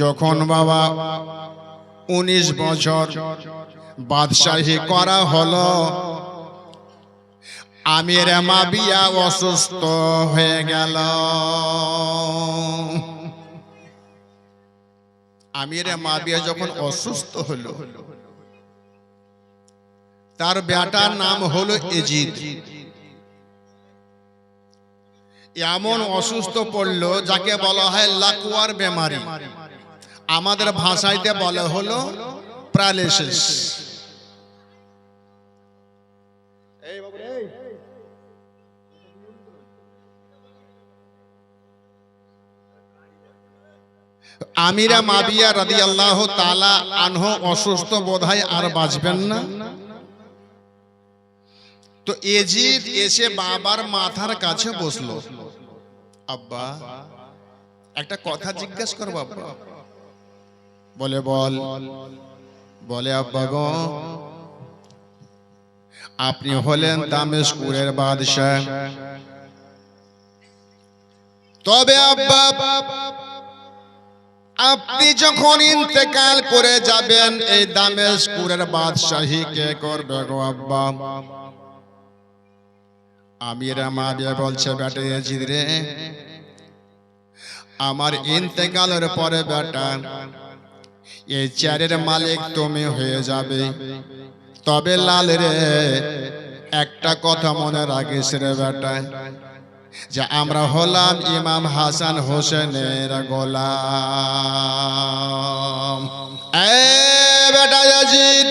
যখন বাবা উনিশ বছর বাদশাহী করা হলো, আমির মাবিয়া অসুস্থ হয়ে গেল। আমির মাবিয়া যখন অসুস্থ হলো, তার বেটার নাম হলো এজিদ। এমন অসুস্থ পড়ল যাকে বলা হয় লাকুয়ার বেমারি। আমাদের ভাষাইতে বলা হলো প্যারালিসিস আমিরা মাবিয়া রাদি আল্লাহ তালা আনহ অসুস্থ বোধহয় আর বাঁচবেন না। তো এজিদ এসে বাবার মাথার কাছে বসল। আব্বা, একটা কথা জিজ্ঞেস কর বাবা বলে, বল। বলে, আব্বা গো, আপনি হলেন দামেশকুরের বাদশাহ। তবে আব্বা, আপনি যখন ইন্তেকাল করে যাবেন, এই দামেশকুরের বাদশাহী কে করবে গো আব্বা? আমিরা মাবিয়া বলছে বেটে এজিদ রে আমার ইন্তেকালের পরে বেটা এই চেয়ারের মালিক তুমি হয়ে যাবে। তবে লাল রে একটা কথা মনে রাখিস রে বেটা যে আমরা হলাম ইমাম হাসান হোসেনের গোলাম। এ বেটা ইয়াজিদ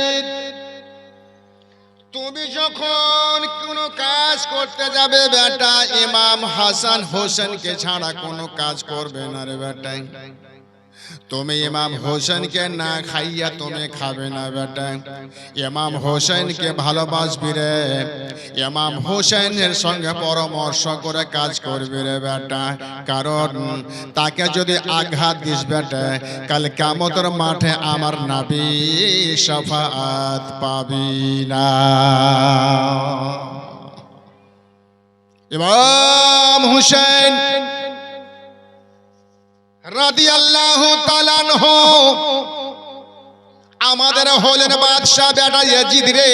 তুমি যখন কোনো কাজ করতে যাবে বেটা, ইমাম হাসান হোসেনকে ছাড়া কোনো কাজ করবে না রে বেটা তুমি ইমাম হোসেনকে না খাইয়া তুমি খাবে না বেটা। ইমাম হোসেনকে ভালোবাসবি রে। ইমাম হোসেনের সঙ্গে পরামর্শ করে কাজ করবি রে বেটা। কারণ তাকে যদি আঘাত দিস বেটা কাল কামতর মাঠে আমার নাবি সফাত পাবি না। ইমাম হুসেন আমাদের হলেন বাদশাহ বেটা ইয়াজিদ রে।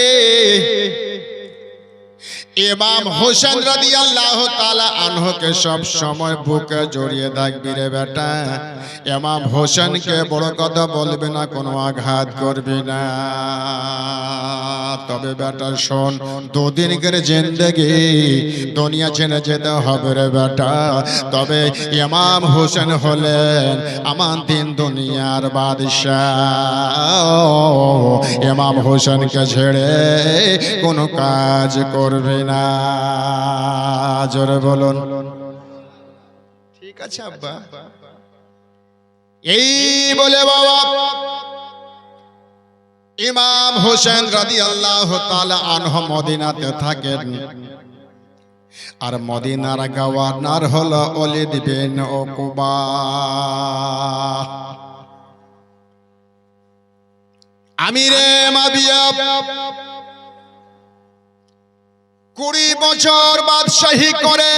ইমাম হোসেন রাদিয়াল্লাহু তাআলা আনহুকে সব সময় বুকে জড়িয়ে থাকবি রে বেটা। ইমাম হোসেনকে বড় কথা বলবি না, কোনো আঘাত করবি না। তবে বেটা, শোন, দুদিন করে জিন্দগি, দুনিয়া ছেড়ে যেতে হবে রে বেটা। তবে ইমাম হোসেন হলেন আমার দিন দুনিয়ার বাদশাহ। ইমাম হোসেনকে ছেড়ে কোনো কাজ করবে না। জোরে বলুন। ঠিক আছে, আব্বা। এই বলে বাবা ইমাম হোসেন রাদি আল্লাহ আনহ মদিনাতে থাকেন। আর মদিনার গভর্নর হল অলিদ বিন ওকুবা আমিরে কুড়ি বছর বাদশাহী করে